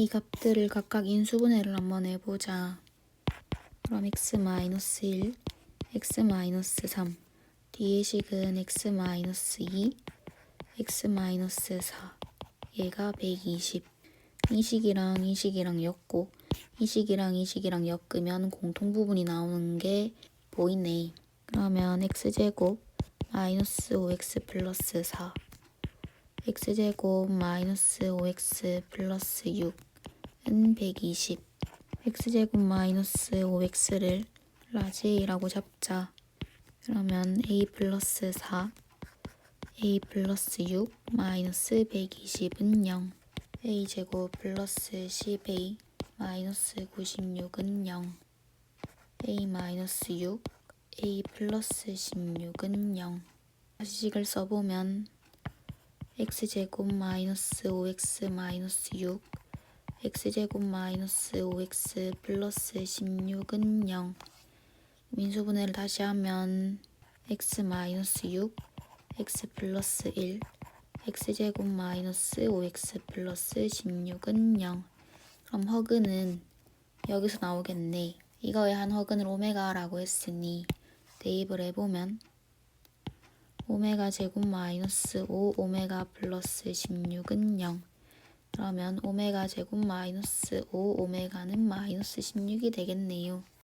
이 값들을 각각 인수분해를 한번 해보자. 그럼 x-1, x-3, 뒤의 식은 x-2, x-4, 얘가 120. 이 식이랑 이 식이랑 엮고 이 식이랑 이 식이랑 엮으면 공통 부분이 나오는 게 보이네. 그러면 x제곱 마이너스 5x 플러스 4 x제곱 마이너스 5x 플러스 6 은120 x제곱 마이너스 5x를 라지 a라고 잡자. 그러면 a 플러스 4 a 플러스 6 마이너스 120은 0 a제곱 플러스 10a 마이너스 96은 0 a 마이너스 6 a 플러스 16은 0 다시 식을 써보면 x제곱 마이너스 5x 마이너스 6 x제곱 마이너스 5x 플러스 16은 0 민수분해를 다시 하면 x 마이너스 6 x 플러스 1 x제곱 마이너스 5x 플러스 16은 0 그럼 허근은 여기서 나오겠네. 이거에 한 허근을 오메가라고 했으니 대입을 해보면 오메가 제곱 마이너스 5 오메가 플러스 16은 0 그러면 오메가 제곱 마이너스 5 오메가는 마이너스 16이 되겠네요.